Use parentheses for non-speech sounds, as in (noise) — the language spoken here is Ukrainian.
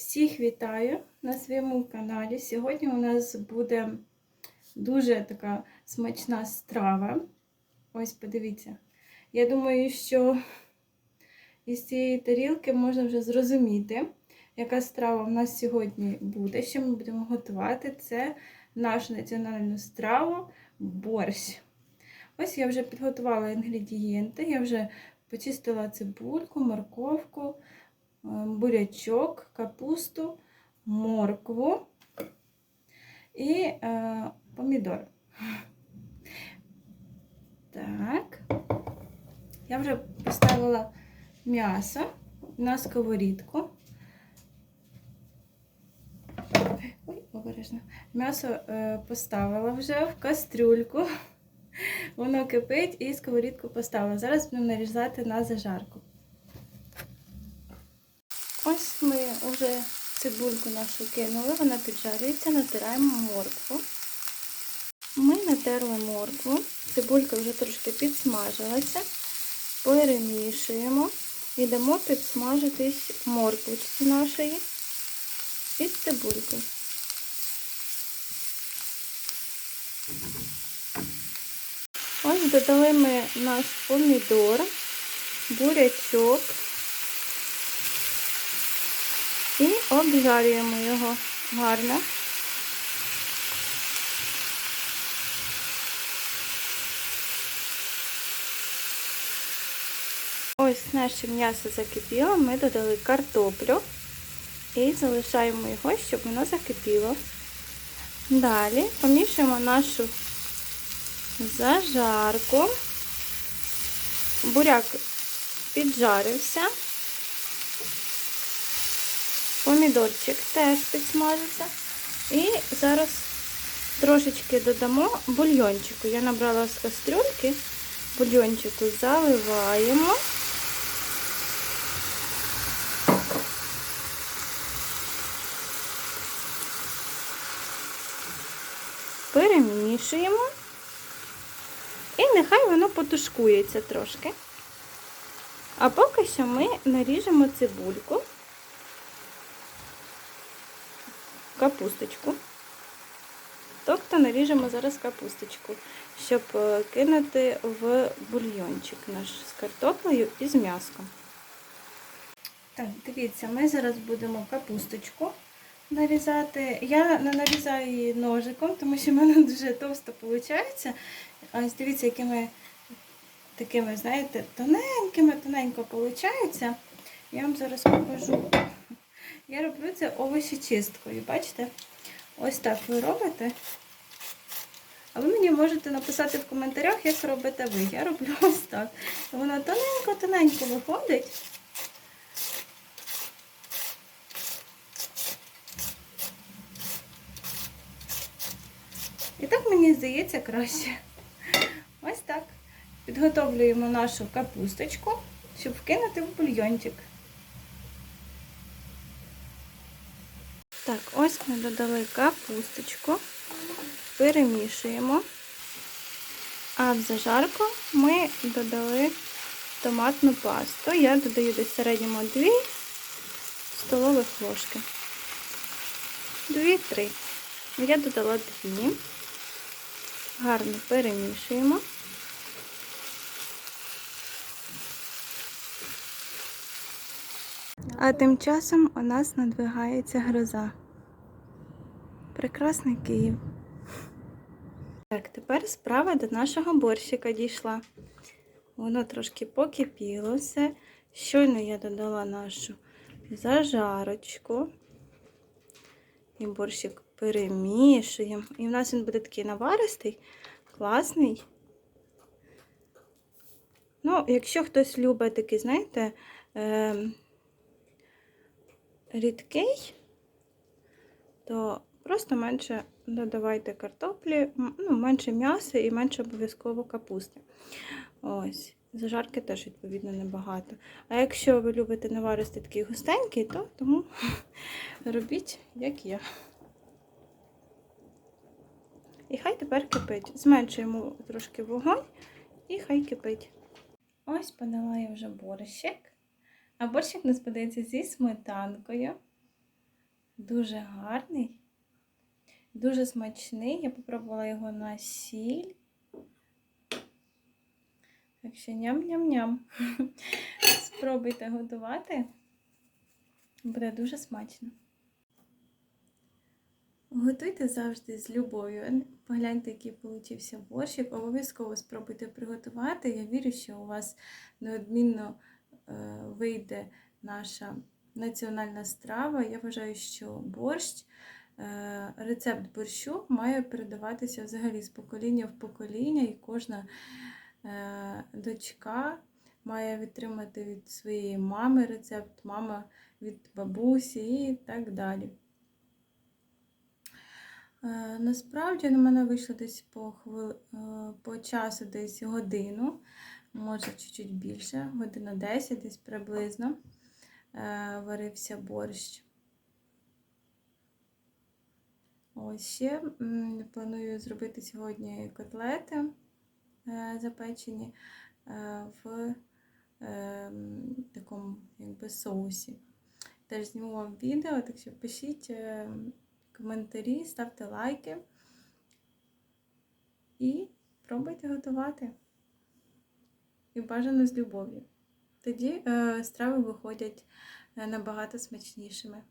Всіх вітаю на своєму каналі. Сьогодні у нас буде дуже така смачна страва. Ось подивіться. Я думаю, що із цієї тарілки можна вже зрозуміти, яка страва в нас сьогодні буде. Що ми будемо готувати? Це нашу національну страву борщ. Ось я вже підготувала інгредієнти. Я вже почистила цибульку, морковку, бурячок, капусту, моркву і е, помідор. Так. Я вже поставила м'ясо на сковорідку. Ой, обережно. М'ясо е, поставила вже в кастрюльку. Воно кипить і сковорідку поставила. Зараз будемо нарізати на зажарку. Ось ми вже цибульку нашу кинули, вона піджарюється, натираємо моркву. Ми натерли моркву, цибулька вже трошки підсмажилася, перемішуємо і дамо підсмажитись морквочці нашої із цибулькою. Ось додали ми наш помідор, бурячок і обжарюємо його гарно. Ось наше м'ясо закипіло, ми додали картоплю і залишаємо його, щоб воно закипіло. Далі помішуємо нашу зажарку. Буряк піджарився. Помідорчик теж підсмажився. І зараз трошечки додамо бульйончику. Я набрала з кастрюльки, бульйончику заливаємо. Перемішуємо. І нехай воно потушкується трошки. А поки що ми наріжемо цибульку, капусточку. Тобто наріжемо зараз капусточку, щоб кинути в бульйончик наш з картоплею і з м'яском. Так, дивіться, ми зараз будемо капусточку нарізати. Я не нарізаю її ножиком, тому що в мене дуже товсто виходить. Ось дивіться, якими такими, знаєте, тоненькими, тоненько виходить. Я вам зараз покажу. Я роблю це овочечисткою, бачите? Ось так ви робите. А ви мені можете написати в коментарях, як робите ви. Я роблю (laughs) ось так. Воно тоненько-тоненько виходить. І так, мені здається, краще. Ось так. Підготовлюємо нашу капусточку, щоб вкинути в бульйончик. Так, ось ми додали капусточку, перемішуємо. А в зажарку ми додали томатну пасту. Я додаю десь середньому 2 столових ложки. 2-3. Я додала 2. Гарно перемішуємо. А тим часом у нас надвигається гроза. Прекрасний Київ. Так, тепер справа до нашого борщика дійшла. Воно трошки покипіло все. Щойно я додала нашу зажарочку. І борщик перемішуємо. І в нас він буде такий наваристий, класний. Ну, якщо хтось любить такий, знаєте, е рідкий, то просто менше додавайте картоплі, ну, менше м'яса і менше обов'язково капусти. Ось. Зажарки теж, відповідно, небагато. А якщо ви любите наваристий такий густенький, то тому (laughs) робіть, як я. І хай тепер кипить. Зменшуємо трошки вогонь і хай кипить. Ось подала я вже борщик. А борщик нас подається зі сметанкою. Дуже гарний, дуже смачний. Я попробувала його на сіль. Так що ням-ням-ням. (laughs) Спробуйте готувати. Буде дуже смачно. Готуйте завжди з любов'ю. Погляньте, який получився борщик. Обов'язково спробуйте приготувати. Я вірю, що у вас неодмінно вийде наша національна страва. Я вважаю, що борщ, е, рецепт борщу має передаватися взагалі з покоління в покоління, і кожна е, дочка має відтримати від своєї мами рецепт, мама від бабусі і так далі. Е, Насправді на мене вийшло десь по, е, по часу десь годину, може чуть-чуть більше, година 10 десь приблизно е, варився борщ. Ось ще планую зробити сьогодні котлети е, запечені е, в такому якби соусі. Теж зніму вам відео, так що пишіть коментарі, ставте лайки і пробуйте готувати. І бажано з любов'ю. Тоді е, страви виходять е, набагато смачнішими.